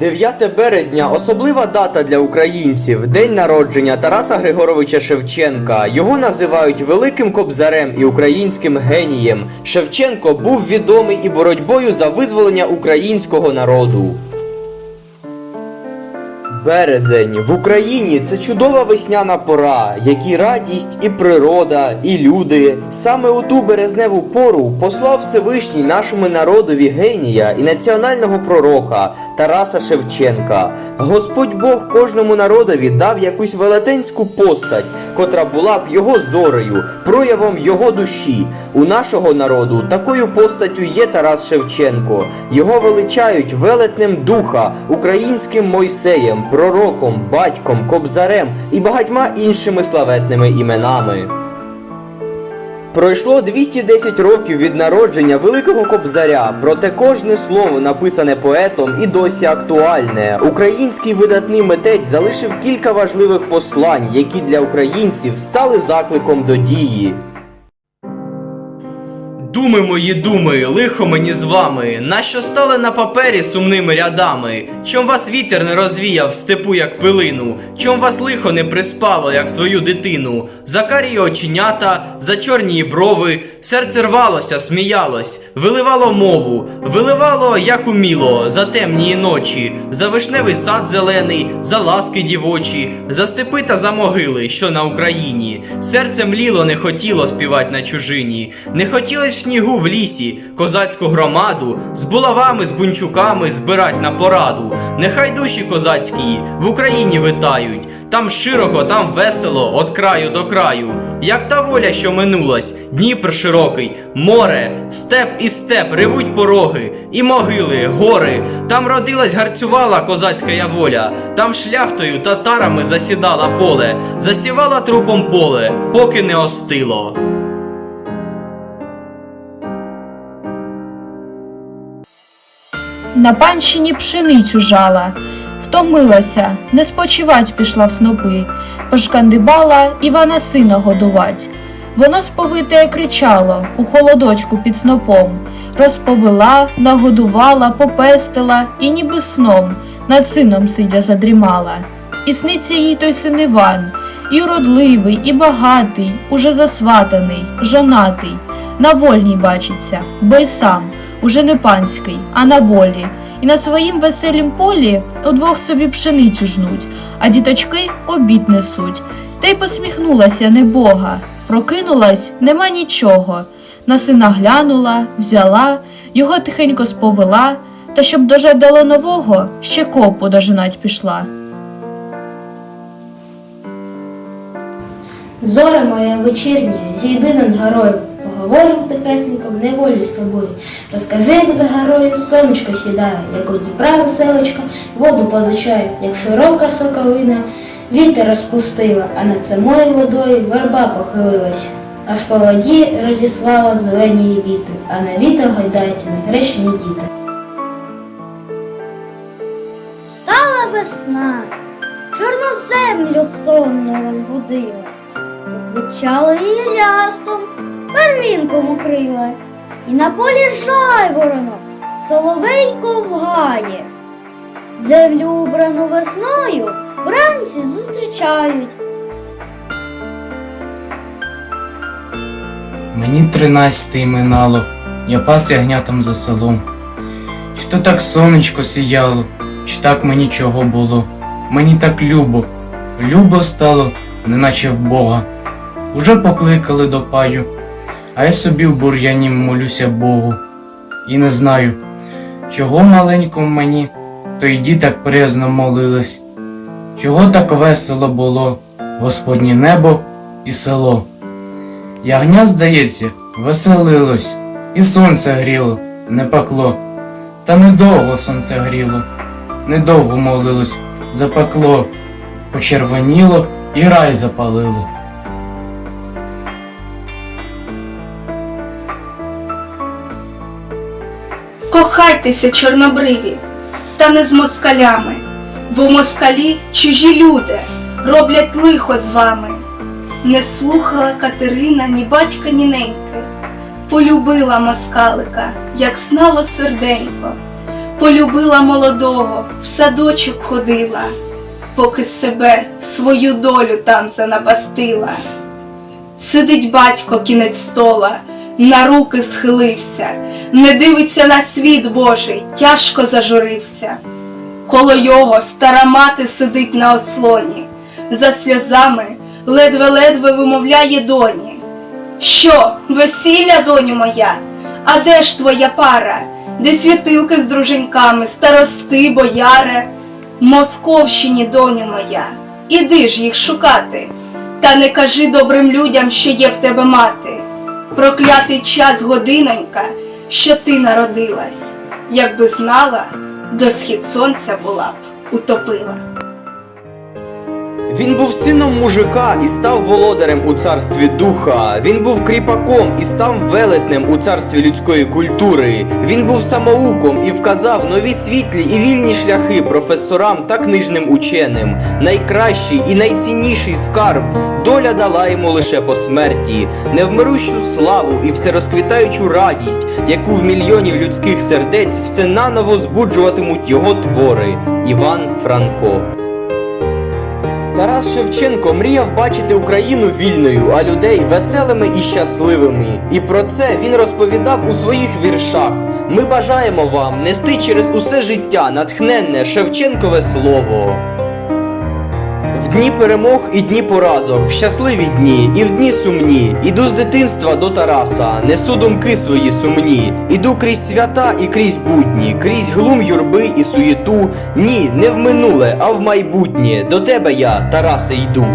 9 березня особлива дата для українців день народження Тараса Григоровича Шевченка. Його називають великим кобзарем і українським генієм. Шевченко був відомий і боротьбою за визволення українського народу. Березень в Україні це чудова весняна пора, які радість і природа, і люди. Саме у ту березневу пору послав Всевишній нашому народові генія і національного пророка Тараса Шевченка. Господь Бог кожному народові дав якусь велетенську постать, котра була б його зорею, проявом його душі. У нашого народу такою постаттю є Тарас Шевченко. Його величають велетнем духа, українським Мойсеєм, пророком, батьком, кобзарем і багатьма іншими славетними іменами. Пройшло 210 років від народження Великого Кобзаря, проте кожне слово, написане поетом, і досі актуальне. Український видатний митець залишив кілька важливих послань, які для українців стали закликом до дії. Думи мої думи, лихо мені з вами, нащо стали на папері сумними рядами? Чом вас вітер не розвіяв в степу, як пилину? Чом вас лихо не приспало, як свою дитину? За карі оченята, за чорні брови, серце рвалося, сміялось, виливало мову, виливало, як уміло, за темні ночі, за вишневий сад зелений, за ласки дівочі, за степи та за могили, що на Україні. Серце мліло, не хотіло співать на чужині, не хотілось снігу в лісі, козацьку громаду, з булавами, з бунчуками збирать на пораду. Нехай душі козацькі в Україні витають. Там широко, там весело, от краю до краю. Як та воля, що минулась, Дніпр широкий, море, степ і степ ревуть пороги, і могили, гори. Там родилась, гарцювала козацька воля, там шляхтою татарами засідала поле, засівала трупом поле, поки не остило. На панщині пшеницю жала, втомилася, не спочивать пішла в снопи, пошкандибала Івана сина годувать. Воно сповите кричало у холодочку під снопом, розповела, нагодувала, попестила і ніби сном над сином сидя задрімала. І сниться їй той син Іван, і уродливий, і багатий, уже засватаний, жонатий, на вольній бачиться, бо й сам уже не панський, а на волі, і на своїм веселім полі удвох собі пшеницю жнуть, а діточки обід несуть. Та й посміхнулася небога, прокинулась нема нічого. На сина глянула, взяла, його тихенько сповела, та щоб дожадало нового, ще копу дожинать пішла. Зоре моя вечірня, зійди над горою, поговорим тихесенько неволі з тобою. Розкажи, як за горою сонечко сідає, як у Дніпра веселочка воду позичає, як широка соковина вітер розпустила, а над самою водою верба похилилась. Аж по воді розіслала зелені її віти, а на вітер гойдаються негречені діти. Стала весна, чорну землю сонно розбудила, Обвічала її рястом, первінком укрила, і на полі жайворонок соловейко вгає. Землю убрану весною вранці зустрічають. Мені тринадцяте минало, я пас ягнятам за селом. Чи то так сонечко сіяло, чи так мені чого було. Мені так любо, любо стало, неначе в Бога. Уже покликали до паю, а я собі в бур'яні молюся Богу. І не знаю, чого маленькому мені, то й так приязно молились, чого так весело було, Господнє небо і село. Ягня, здається, веселилось, і сонце гріло, не пекло. Та недовго сонце гріло, недовго молилось, запекло, почервоніло і рай запалило. Кохайтеся, чорнобриві, та не з москалями, бо москалі чужі люди роблять лихо з вами. Не слухала Катерина ні батька, ні неньки, полюбила москалика, як знало серденько, полюбила молодого, в садочок ходила, поки себе свою долю там занапастила. Сидить батько кінець стола, на руки схилився, не дивиться на світ Божий, тяжко зажурився. Коло його стара мати сидить на ослоні, за сльозами ледве-ледве вимовляє доні. Що, весілля, доню моя? А де ж твоя пара? Де світилки з друженьками, старости, бояре? Московщині, доню моя, іди ж їх шукати, та не кажи добрим людям, що є в тебе мати. Проклятий час годинонька, що ти народилась, якби знала, до схід сонця була б утопила. Він був сином мужика і став володарем у царстві духа. Він був кріпаком і став велетнем у царстві людської культури. Він був самоуком і вказав нові світлі і вільні шляхи професорам та книжним ученим. Найкращий і найцінніший скарб доля дала йому лише по смерті, невмирущу славу і всерозквітаючу радість, яку в мільйонів людських сердець все наново збуджуватимуть його твори. Іван Франко. Тарас Шевченко мріяв бачити Україну вільною, а людей веселими і щасливими. І про це він розповідав у своїх віршах. Ми бажаємо вам нести через усе життя натхненне Шевченкове слово. Дні перемог і дні поразок, в щасливі дні і в дні сумні. Іду з дитинства до Тараса, несу думки свої сумні. Іду крізь свята і крізь будні, крізь глум юрби і суєту. Ні, не в минуле, а в майбутнє. До тебе я, Тарасе, йду.